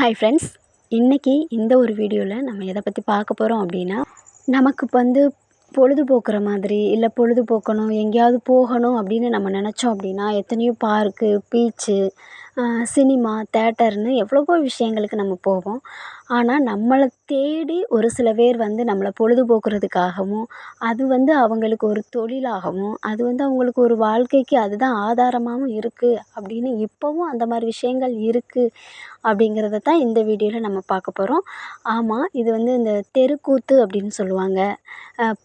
Hi friends இன்றைக்கி இந்த ஒரு வீடியோவில் நம்ம எதை பற்றி பார்க்க போகிறோம் அப்படின்னா நமக்கு வந்து பொழுதுபோக்குற மாதிரி இல்லை பொழுதுபோக்கணும் எங்கேயாவது போகணும் அப்படின்னு நம்ம நினச்சோம் அப்படின்னா எத்தனையோ பார்க்கு பீச்சு சினிமா தேட்டர்னு எவ்வளவோ விஷயங்களுக்கு நம்ம போவோம். ஆனால் நம்மளை தேடி ஒரு சில பேர் வந்து நம்மளை பொழுதுபோக்குறதுக்காகவும் அது வந்து அவங்களுக்கு ஒரு தொழிலாகவும் அது வந்து அவங்களுக்கு ஒரு வாழ்க்கைக்கு அதுதான் ஆதாரமாகவும் இருக்குது அப்படின்னு இப்போவும் அந்த மாதிரி விஷயங்கள் இருக்குது அப்படிங்கிறத தான் இந்த வீடியோவில் நம்ம பார்க்க போகிறோம் ஆமாம் இது வந்து இந்த தெருக்கூத்து அப்படின்னு சொல்லுவாங்க.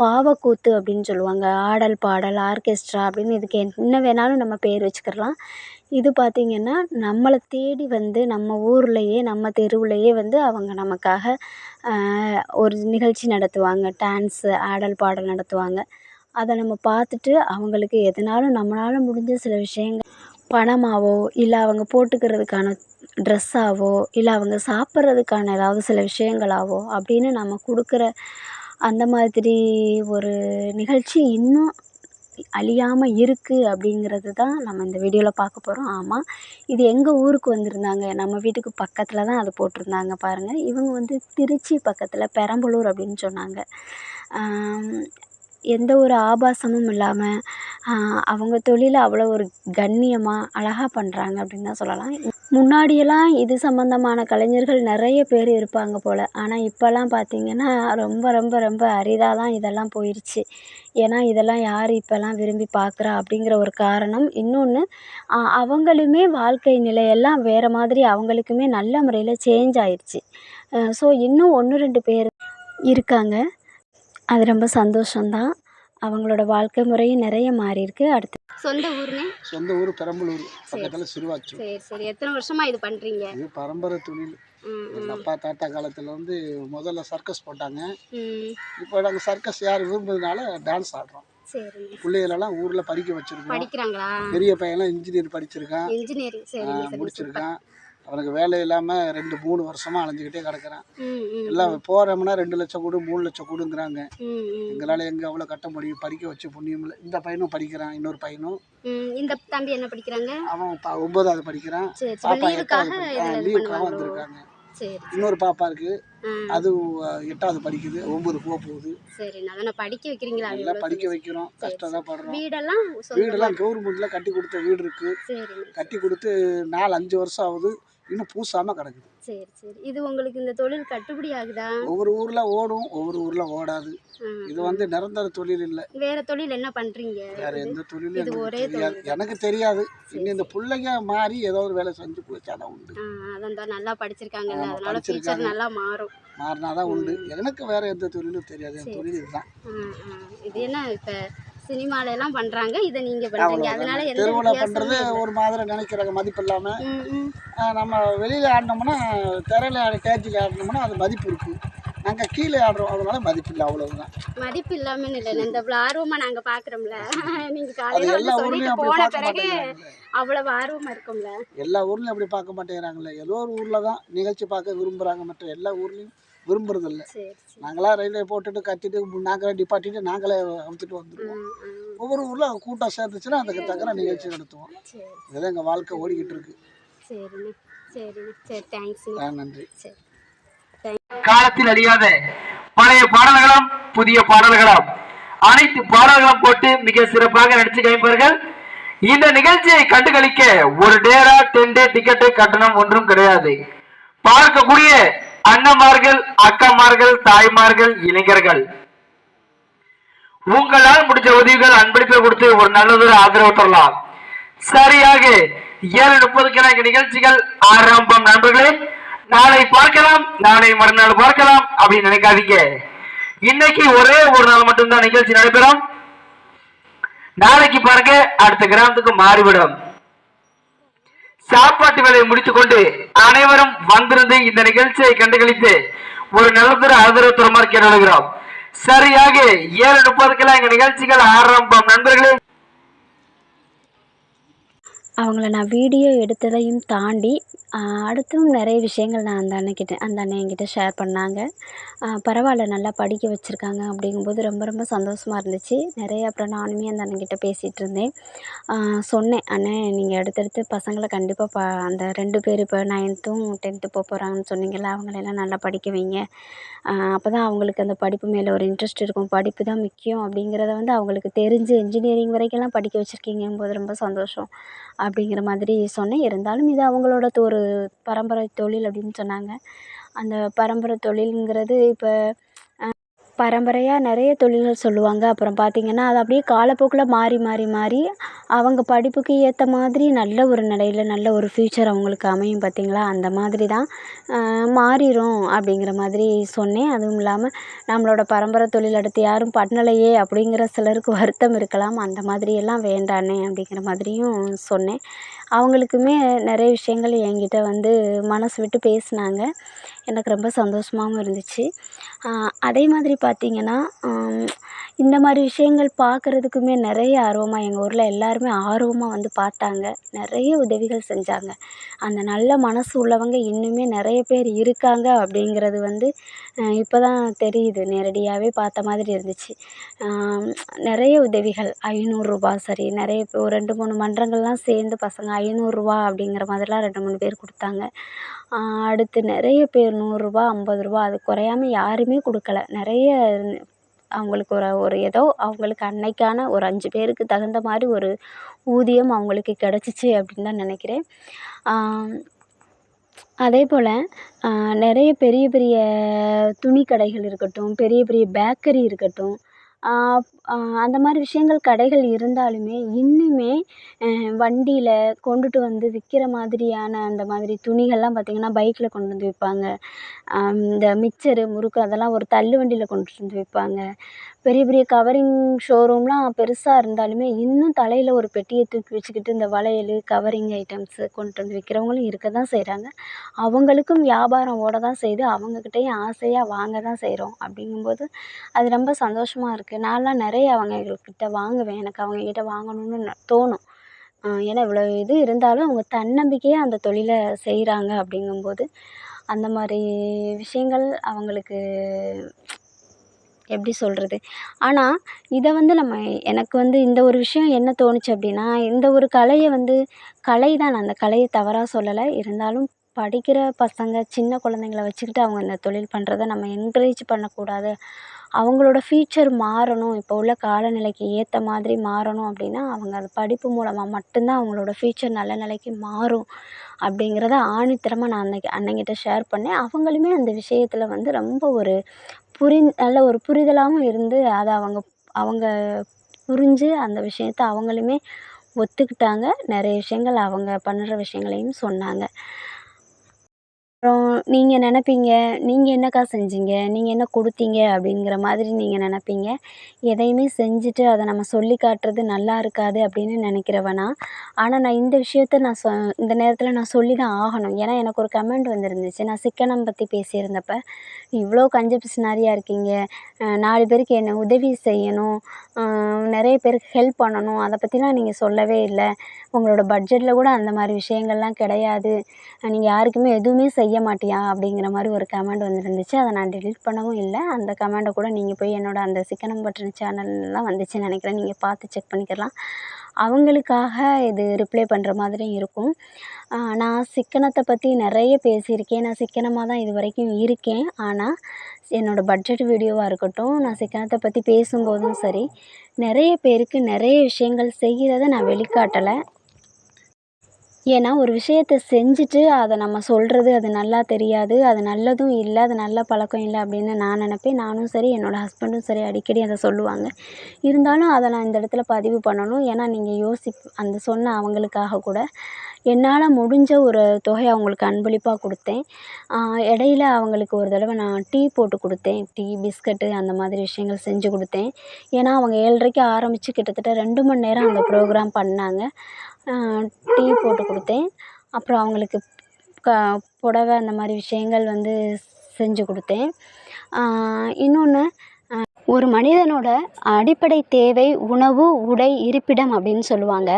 பாவக்கூத்து அப்படின்னு சொல்லுவாங்க. ஆடல் பாடல் ஆர்கெஸ்ட்ரா அப்படின்னு இதுக்கு என்ன வேணாலும் நம்ம பேர் வச்சுக்கிடலாம் இது பார்த்திங்கன்னா நம்மளை தேடி வந்து நம்ம ஊர்லேயே நம்ம தெருவுலேயே வந்து அவங்க நமக்காக ஒரு நிகழ்ச்சி நடத்துவாங்க. டான்ஸு ஆடல் பாடல் நடத்துவாங்க. அதை நம்ம பார்த்துட்டு அவங்களுக்கு எதனாலும் நம்மளால் முடிஞ்ச சில விஷயங்கள் பணமாகவோ இல்லை அவங்க போட்டுக்கிறதுக்கான ட்ரெஸ்ஸாவோ இல்லை அவங்க சாப்பிட்றதுக்கான ஏதாவது சில விஷயங்களாவோ அப்படின்னு நம்ம கொடுக்குற அந்த மாதிரி ஒரு நிகழ்ச்சி இன்னும் அழியாமல் இருக்குது அப்படிங்கிறது தான் நம்ம இந்த வீடியோவில் பார்க்க போகிறோம் ஆமாம் இது எங்கள் ஊருக்கு வந்திருந்தாங்க? நம்ம வீட்டுக்கு பக்கத்தில் தான் அது போட்டிருந்தாங்க பாருங்கள் இவங்க வந்து திருச்சி பக்கத்தில் பெரம்பலூர் அப்படின்னு சொன்னாங்க. எந்த ஒரு ஆபாசமும் இல்லாமல் அவங்க தொழிலை அவ்வளோ ஒரு கண்ணியமாக அழகாக பண்ணுறாங்க அப்படின்னு தான் சொல்லலாம். முன்னாடியெல்லாம் இது சம்மந்தமான கலைஞர்கள் நிறைய பேர் இருப்பாங்க போல். ஆனால் இப்போல்லாம் பார்த்திங்கன்னா ரொம்ப ரொம்ப ரொம்ப அரிதாக தான் இதெல்லாம் போயிடுச்சு ஏன்னா இதெல்லாம் யார் இப்போல்லாம் விரும்பி பார்க்குறா அப்படிங்கிற ஒரு காரணம். இன்னொன்று அவங்களுமே வாழ்க்கை நிலையெல்லாம் வேறு மாதிரி அவங்களுக்குமே நல்ல முறையில் சேஞ்ச் ஆயிடுச்சு ஸோ இன்னும் ஒன்று ரெண்டு பேர் இருக்காங்க. அது ரொம்ப சந்தோஷம்தான். அவங்களோட வாழ்க்கை முறையும் நிறைய மாறி இருக்கு அடுத்து சொந்த ஊருங்க? சொந்த ஊர் பெரம்பலூர். பக்கத்தில் சிறுவாச்சு. சரி சரி. எத்தனை வருஷமா இது பண்றீங்க? இது பரம்பரை தொழில். எங்கள் அப்பா தாத்தா காலத்தில் வந்து முதல்ல சர்க்கஸ் போட்டாங்க. இப்போ நாங்கள் சர்க்கஸ் யார் விரும்புறதுனால டான்ஸ் ஆடுறோம். சரி பிள்ளைகளெல்லாம் ஊரில் படிக்க வச்சிருக்கோம் படிக்கிறாங்களா? பெரிய பையன்லாம் இன்ஜினியர் படிச்சிருக்கான். இன்ஜினியரிங் சரி முடிச்சிருக்கான். அவனுக்கு வேலை இல்லாமல் ரெண்டு மூணு வருஷமாக அலைஞ்சிக்கிட்டே கிடக்குறான். எல்லாம் போகிறோம்னா ரெண்டு லட்சம் கொடு மூணு லட்சம் கொடுங்கிறாங்க. எங்களால் எங்கே அவ்வளோ கட்ட முடியும்? படிக்க வச்சு புண்ணியம் இல்லை. இந்த பையனும் படிக்கிறான் இன்னொரு பையனும். இந்த தம்பி என்ன படிக்கிறாங்க? அவன் ஒன்பதாவது படிக்கிறான். பாப்பா எட்டாவது லீவுக்காக வந்திருக்காங்க. இன்னொரு பாப்பா இருக்கு. அது எட்டாவது படிக்குது. ஒன்பது போக போகுது. சரி நல்லா படிக்க வைக்கிறீங்களா? எவ்வளவு படிக்க. வைக்கிறோம். கஷ்டம் தான் படுறோம். வீடெல்லாம் வீடெல்லாம் கவர்மெண்ட்ல கட்டி கொடுத்த வீடு இருக்கு. கட்டி கொடுத்து நாலு அஞ்சு வருஷம் ஆகுது. இன்னும் பூசாம கிடக்குது. சரி சரி. இது உங்களுக்கு இந்த தொழில் கட்டுப்படி ஆகுதா? ஒவ்வொரு ஊர்ல ஓடும் ஒவ்வொரு ஊர்ல ஓடாது. இது வந்து நிரந்தர தொழில் இல்லை. வேற தொழில் என்ன பண்றீங்க? வேற எந்த தொழிலும் இது ஒரே தொழில். எனக்கு தெரியாது. இன்னும் இந்த பிள்ளைங்க மாறி ஏதோ ஒரு வேலை செஞ்சு போச்சாதான் உண்டு. அதான் தான் நல்லா படிச்சிருக்காங்கல்ல. ஆமா, அதனால படிச்சிருக்காங்க. ஃபியூச்சர் நல்லா மாறும். மாறினாதான் உண்டு. எனக்கு வேற எந்த தொழிலும் தெரியாது. என். தொழில் இதுதான். இது என்ன இப்ப சினிமால எல்லாம் பண்றாங்க. இதை நீங்க பண்றீங்க. அதனால. எந்த தெருவுல இல்ல. ஒரு மாதிரி நினைக்கிறாங்க. மதிப்பு இல்லாம நம்ம வெளியில் ஆடினோம்னா திரையில ஸ்டேஜில் ஆடினோம்னா அது மதிப்பு இருக்குது நாங்கள் கீழே ஆடுறோம். அதனால மதிப்பு இல்லை. அவ்வளவுதான். மதிப்பு இல்லாம இல்ல. இந்த ஆர்வமா நாங்க பாக்குறோம்ல நீங்க காலையில எல்லா ஊர்லேயும் போன பிறகு அவ்வளவு ஆர்வமா இருக்கும்ல. எல்லா ஊர்லேயும் அப்படி பார்க்க மாட்டேங்கிறாங்களே. ஏதோ ஒரு ஊரில் தான் நிகழ்ச்சி பார்க்க விரும்புகிறாங்க மற்ற எல்லா ஊர்லேயும் விரும்புறதில்ல. நாங்களாம் ரயில்வே போட்டுட்டு கத்திட்டு நாங்களே டிப்பாட்டிட்டு நாங்களே அமுத்துட்டு வந்துடுவோம். ஒவ்வொரு ஊரில் கூட்டம் சேர்ந்துச்சுன்னா அதுக்கு தக்கன நிகழ்ச்சி நடத்துவோம். இதுதான் எங்கள் வாழ்க்கை ஓடிக்கிட்டு இருக்கு. நன்றி. சரி. காலத்தில் அழியாத பழைய பாடல்களும் புதிய பாடல்களும் அனைத்து பாடல்களும் போட்டு மிக சிறப்பாக நடிச்சு காமிப்பார்கள் இந்த நிகழ்ச்சியை கண்டுகளிக்க ஒரு டேரா டென்டே டிக்கெட்டு கட்டணம் ஒன்றும் கிடையாது. பார்க்கக்கூடிய அண்ணமார்கள் அக்கமார்கள் தாய்மார்கள் இளைஞர்கள். உங்களால் முடிஞ்ச உதவிகள் அன்பளிப்பை கொடுத்து ஒரு நல்லதொரு ஆதரவு தரலாம். சரியாக ஏழு முப்பதுக்கு இங்க நிகழ்ச்சிகள் ஆரம்பம். நண்பர்களே நாளை பார்க்கலாம் நாளை மறுநாள் பார்க்கலாம் அப்படின்னு நினைக்காதீங்க. இன்னைக்கு ஒரே ஒரு நாள் மட்டும்தான் நிகழ்ச்சி நடைபெறும். நாளைக்கு பாருங்க அடுத்த கிராமத்துக்கு மாறிவிடும். சாப்பாட்டு வேலையை முடித்துக்கொண்டு அனைவரும் வந்திருந்து இந்த நிகழ்ச்சியை கண்டுகளித்து ஒரு நல்லதொரு ஆதரவு தரமாக சரியாக ஏழு முப்பதுக்கெல்லாம் எங்க நிகழ்ச்சிகள் ஆரம்பம். நண்பர்களே அவங்கள நான் வீடியோ எடுத்ததையும் தாண்டி அடுத்தும் நிறைய விஷயங்கள் நான் அந்த அண்ணன்கிட்ட அந்த அண்ணன் என்கிட்ட ஷேர் பண்ணாங்க. பரவாயில்ல நல்லா படிக்க வச்சுருக்காங்க அப்படிங்கும்போது ரொம்ப ரொம்ப சந்தோஷமா இருந்துச்சு. நிறைய அப்புறம் நானுமே அந்த அண்ணன்கிட்ட பேசிகிட்டு இருந்தேன். சொன்னேன் அண்ணன் நீங்கள் அடுத்தடுத்து பசங்களை கண்டிப்பாக ப அந்த ரெண்டு பேர் இப்போ நைன்த்தும் டென்த்து போக போகிறாங்கன்னு சொன்னீங்கல்ல அவங்களெல்லாம் நல்லா படிக்க வைங்க. அப்போ தான் அவங்களுக்கு அந்த படிப்பு மேலே ஒரு இன்ட்ரெஸ்ட் இருக்கும். படிப்பு தான் முக்கியம். அப்படிங்கிறத வந்து அவங்களுக்கு தெரிஞ்சு இன்ஜினியரிங் வரைக்கும்லாம் படிக்க வச்சுருக்கீங்கும்போது ரொம்ப சந்தோஷம். அப்படிங்கிற மாதிரி சொன்னேன். இருந்தாலும் இது அவங்களோட ஒரு பரம்பரை தொழில் அப்படின்னு சொன்னாங்க. அந்த பரம்பரை தொழிலுங்கிறது இப்போ பரம்பரையாக நிறைய தொழில்கள் சொல்லுவாங்க. அப்புறம் பார்த்திங்கன்னா அது அப்படியே காலப்போக்கில் மாறி மாறி மாறி அவங்க படிப்புக்கு ஏற்ற மாதிரி நல்ல ஒரு நிலையில நல்ல ஒரு ஃப்யூச்சர் அவங்களுக்கு அமையும் பார்த்திங்களா அந்த மாதிரி தான் மாறிடும் அப்படிங்கிற மாதிரி சொன்னேன். அதுவும் இல்லாமல் நம்மளோட பரம்பரை தொழில் அடுத்து யாரும் பண்ணலையே அப்படிங்கிற சிலருக்கு வருத்தம் இருக்கலாம். அந்த மாதிரியெல்லாம் வேண்டாண்ணே அப்படிங்கிற மாதிரியும் சொன்னேன். அவங்களுக்குமே நிறைய விஷயங்கள் என்கிட்ட வந்து மனசு விட்டு பேசினாங்க. எனக்கு ரொம்ப சந்தோஷமாகவும் இருந்துச்சு. அதே மாதிரி பார்த்திங்கன்னா இந்த மாதிரி விஷயங்கள் பார்க்குறதுக்குமே நிறைய ஆர்வமாக எங்கள் ஊரில் எல்லாருமே ஆர்வமாக வந்து பார்த்தாங்க. நிறைய உதவிகள் செஞ்சாங்க. அந்த நல்ல மனசு உள்ளவங்க இன்னுமே நிறைய பேர் இருக்காங்க அப்படிங்கிறது வந்து இப்போ தான் தெரியுது. நேரடியாகவே பார்த்த மாதிரி இருந்துச்சு. நிறைய உதவிகள். ஐநூறுரூபா சரி நிறைய இப்போ ஒரு ரெண்டு மூணு மன்றங்கள்லாம் சேர்ந்து பசங்க ஐநூறுரூவா அப்படிங்கிற மாதிரிலாம் ரெண்டு மூணு பேர் கொடுத்தாங்க. அடுத்து நிறைய பேர் நூறுரூபா ஐம்பது ரூபா அது குறையாம யாருமே கொடுக்கல. நிறைய அவங்களுக்கு ஒரு ஒரு ஏதோ அவங்களுக்கு அன்னைக்கான ஒரு அஞ்சு பேருக்கு தகுந்த மாதிரி ஒரு ஊதியம் அவங்களுக்கு கிடச்சிச்சி அப்படின்னு தான் நினைக்கிறேன். அதே போல் நிறைய பெரிய பெரிய துணி கடைகள் இருக்கட்டும் பெரிய பெரிய பேக்கரி இருக்கட்டும் அந்த மாதிரி விஷயங்கள் கடைகள் இருந்தாலுமே இன்னுமே வண்டியில் கொண்டுட்டு வந்து விற்கிற மாதிரியான அந்த மாதிரி துணிகள்லாம் பார்த்திங்கன்னா பைக்கில் கொண்டு வந்து விற்பாங்க இந்த மிச்சரு முறுக்கு அதெல்லாம் ஒரு தள்ளு வண்டியில் கொண்டுட்டு வந்து விற்பாங்க பெரிய பெரிய கவரிங் ஷோரூம்லாம் பெருசாக இருந்தாலுமே இன்னும் தலையில் ஒரு பெட்டியை தூக்கி வச்சுக்கிட்டு இந்த வளையல் கவரிங் ஐட்டம்ஸு கொண்டுட்டு வந்து விற்கிறவங்களும் இருக்க தான் செய்கிறாங்க அவங்களுக்கும் வியாபாரம் ஓட தான் செய்யுது அவங்கக்கிட்டேயும் ஆசையாக வாங்க தான் செய்கிறோம் அப்படிங்கும்போது அது ரொம்ப சந்தோஷமாக இருக்குது நான்லாம் நிறைய அவங்கக்கிட்ட வாங்குவேன். எனக்கு அவங்கக்கிட்ட வாங்கணும்னு தோணும். ஏன்னா இவ்வளோ இது இருந்தாலும் அவங்க தன்னம்பிக்கையாக அந்த தொழிலை செய்கிறாங்க அப்படிங்கும்போது அந்த மாதிரி விஷயங்கள் அவங்களுக்கு எப்படி சொல்கிறது ஆனால் இதை வந்து நம்ம எனக்கு வந்து இந்த ஒரு விஷயம் என்ன தோணுச்சு அப்படின்னா இந்த ஒரு கலையை வந்து கலை தான் நான் அந்த கலையை தவறாக சொல்லலை. இருந்தாலும் படிக்கிற பசங்க சின்ன குழந்தைங்கள வச்சுக்கிட்டு அவங்க இந்த தொழில் பண்ணுறத நம்ம என்கரேஜ் பண்ணக்கூடாது அவங்களோட ஃப்யூச்சர் மாறணும். இப்போ உள்ள காலநிலைக்கு ஏற்ற மாதிரி மாறணும் அப்படின்னா அவங்க அந்த படிப்பு மூலமாக மட்டும்தான் அவங்களோட ஃப்யூச்சர் நல்ல நிலைக்கு மாறும் அப்படிங்கிறத ஆணித்தரமாக நான் அன்னைக்கு அண்ணங்கிட்ட ஷேர் பண்ணேன். அவங்களுமே அந்த விஷயத்தில் வந்து ரொம்ப ஒரு புரி நல்ல ஒரு புரிதலாகவும் இருந்து அதை அவங்க அவங்க புரிஞ்சு அந்த விஷயத்தை அவங்களுமே ஒத்துக்கிட்டாங்க. நிறைய விஷயங்கள் அவங்க பண்ணுற விஷயங்களையும் சொன்னாங்க. அப்புறம் நீங்கள் நினப்பீங்க நீங்கள் என்னக்கா செஞ்சீங்க நீங்கள் என்ன கொடுத்தீங்க அப்படிங்கிற மாதிரி நீங்கள் நினப்பீங்க. எதையுமே செஞ்சுட்டு அதை நம்ம சொல்லி காட்டுறது நல்லா இருக்காது அப்படின்னு நினைக்கிறவனா. ஆனால் நான் இந்த விஷயத்த நான் சொ இந்த நேரத்தில் நான் சொல்லி தான் ஆகணும். ஏன்னா எனக்கு ஒரு கமெண்ட் வந்துருந்துச்சு. நான் சிக்கனம் பற்றி பேசியிருந்தப்ப இவ்வளோ கஞ்ச பிசினாரியாக இருக்கீங்க. நாலு பேருக்கு என்ன உதவி செய்யணும். நிறைய பேருக்கு ஹெல்ப் பண்ணணும். அதை பற்றிலாம் நீங்கள் சொல்லவே இல்லை. உங்களோட பட்ஜெட்டில் கூட அந்த மாதிரி விஷயங்கள்லாம் கிடையாது. நீங்கள் யாருக்குமே எதுவுமே செய்ய செய்ய மாட்டியா அப்படிங்கிற மாதிரி ஒரு கமெண்ட் வந்துருந்துச்சு. அதை நான் டெலிட் பண்ணவும் இல்லை. அந்த கமெண்டை கூட நீங்கள் போய் என்னோடய அந்த சிக்கனம் பட்டன் சேனல்லாம் வந்துச்சுன்னு நினைக்கிறேன். நீங்கள் பார்த்து செக் பண்ணிக்கலாம். அவங்களுக்காக இது ரிப்ளை பண்ணுற மாதிரி இருக்கும். நான் சிக்கனத்தை பற்றி நிறைய பேசியிருக்கேன். நான் சிக்கனமாக தான் இது வரைக்கும் இருக்கேன். ஆனால் என்னோடய பட்ஜெட் வீடியோவாக இருக்கட்டும் நான் சிக்கனத்தை பற்றி பேசும்போதும் சரி நிறைய பேருக்கு நிறைய விஷயங்கள் செய்கிறத நான் வெளிக்காட்டலை. ஏன்னா ஒரு விஷயத்த செஞ்சுட்டு அதை நம்ம சொல்கிறது அது நல்லா தெரியாது அது நல்லதும் இல்லை அது நல்ல பழக்கம் இல்லை அப்படின்னு நான் நினப்பேன். நானும் சரி என்னோடய ஹஸ்பண்டும் சரி அடிக்கடி அதை சொல்லுவாங்க. இருந்தாலும் அதை நான் இந்த இடத்துல பதிவு பண்ணணும். ஏன்னா நீங்கள் யோசிப் அந்த சொன்ன அவங்களுக்காக கூட. என்னால் முடிஞ்ச ஒரு தொகையை அவங்களுக்கு அன்பளிப்பாக கொடுத்தேன். இடையில அவங்களுக்கு ஒரு தடவை நான் டீ போட்டு கொடுத்தேன். டீ பிஸ்கட்டு அந்த மாதிரி விஷயங்கள் செஞ்சு கொடுத்தேன். ஏன்னா அவங்க ஏழ்ரைக்கு ஆரம்பித்து கிட்டத்தட்ட ரெண்டு மணி நேரம் அந்த ப்ரோக்ராம் பண்ணாங்க. டீ போட்டு கொடுத்தேன். அப்புறம் அவங்களுக்கு க புடவ அந்த மாதிரி விஷயங்கள் வந்து செஞ்சு கொடுத்தேன். இன்னொன்று ஒரு மனிதனோட அடிப்படை தேவை உணவு உடை இருப்பிடம் அப்படின்னு சொல்லுவாங்க.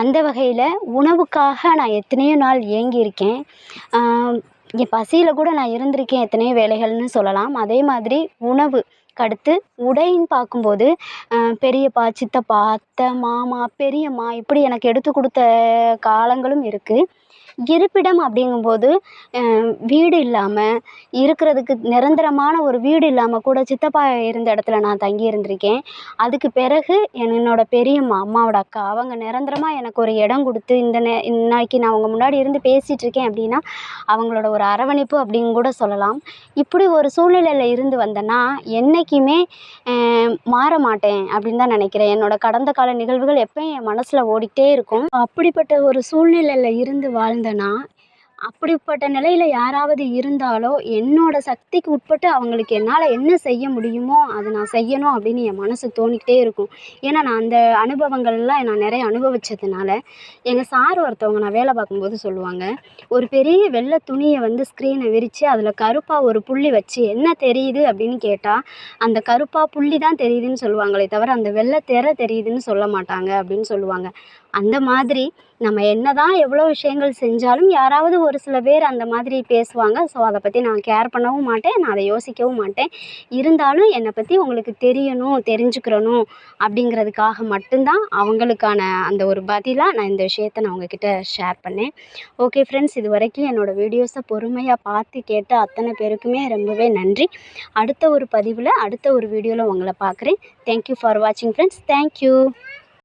அந்த வகையில் உணவுக்காக நான் எத்தனையோ நாள் ஏங்கியிருக்கேன். என் பசியில் கூட நான் இருந்திருக்கேன் எத்தனையோ வேலைகள்னு சொல்லலாம். அதே மாதிரி உணவு அடுத்து உடைன்னு பார்க்கும்போது பெரியப்பா சித்தப்பா அத்தை மாமா பெரியம்மா இப்படி எனக்கு எடுத்து கொடுத்த காலங்களும் இருக்குது இருப்பிடம் அப்படிங்கும்போது வீடு இல்லாமல் இருக்கிறதுக்கு நிரந்தரமான ஒரு வீடு இல்லாமல் கூட சித்தப்பா இருந்த இடத்துல நான் தங்கி இருந்திருக்கேன். அதுக்கு பிறகு என்னோடய பெரியம்மா அம்மாவோட அக்கா அவங்க நிரந்தரமாக எனக்கு ஒரு இடம் கொடுத்து இந்த நே இன்னைக்கு நான் அவங்க முன்னாடி இருந்து பேசிகிட்ருக்கேன் அப்படின்னா அவங்களோட ஒரு அரவணைப்பு அப்படின்னு கூட சொல்லலாம். இப்படி ஒரு சூழ்நிலையில் இருந்து வந்தேன்னா என்றைக்குமே மாற மாட்டேன் அப்படின்னு தான் நினைக்கிறேன். என்னோட கடந்த கால நிகழ்வுகள் எப்பயும் என் மனசில் ஓடிக்கிட்டே இருக்கும். அப்படிப்பட்ட ஒரு சூழ்நிலையில் இருந்து வாழ்ந்தேன்னா அப்படிப்பட்ட நிலையில் யாராவது இருந்தாலோ என்னோட சக்திக்கு உட்பட்டு அவங்களுக்கு என்னால் என்ன செய்ய முடியுமோ அதை நான் செய்யணும் அப்படின்னு என் மனசு தோணிக்கிட்டே இருக்கும். ஏன்னா நான் அந்த அனுபவங்கள்லாம் நான் நிறைய அனுபவிச்சதுனால எங்கள் சார் ஒருத்தவங்க நான் வேலை பார்க்கும்போது சொல்லுவாங்க ஒரு பெரிய வெள்ளை துணியை வந்து ஸ்க்ரீனை விரித்து அதில் கருப்பாக ஒரு புள்ளி வச்சு என்ன தெரியுது? அப்படின்னு கேட்டால் அந்த கருப்பாக புள்ளி தான் தெரியுதுன்னு சொல்லுவாங்களே தவிர அந்த வெள்ளை திரை தெரியுதுன்னு சொல்ல மாட்டாங்க அப்படின்னு சொல்லுவாங்க. அந்த மாதிரி நம்ம என்ன தான் எவ்வளோ விஷயங்கள் செஞ்சாலும் யாராவது ஒரு சில பேர் அந்த மாதிரி பேசுவாங்க. ஸோ அதை பற்றி நான் கேர் பண்ணவும் மாட்டேன். நான் அதை யோசிக்கவும் மாட்டேன். இருந்தாலும் என்னை பற்றி உங்களுக்கு தெரியணும் தெரிஞ்சுக்கிறணும் அப்படிங்கிறதுக்காக மட்டும்தான் அவங்களுக்கான அந்த ஒரு பதிலாக நான் இந்த விஷயத்த நான் உங்ககிட்ட ஷேர் பண்ணேன். ஓகே ஃப்ரெண்ட்ஸ் இது வரைக்கும் என்னோடய வீடியோஸை பொறுமையாக பார்த்து கேட்ட அத்தனை பேருக்குமே ரொம்பவே நன்றி. அடுத்த ஒரு பதிவில் அடுத்த ஒரு வீடியோவில் உங்களை பார்க்குறேன். தேங்க்யூ ஃபார் வாட்சிங் ஃப்ரெண்ட்ஸ் தேங்க்யூ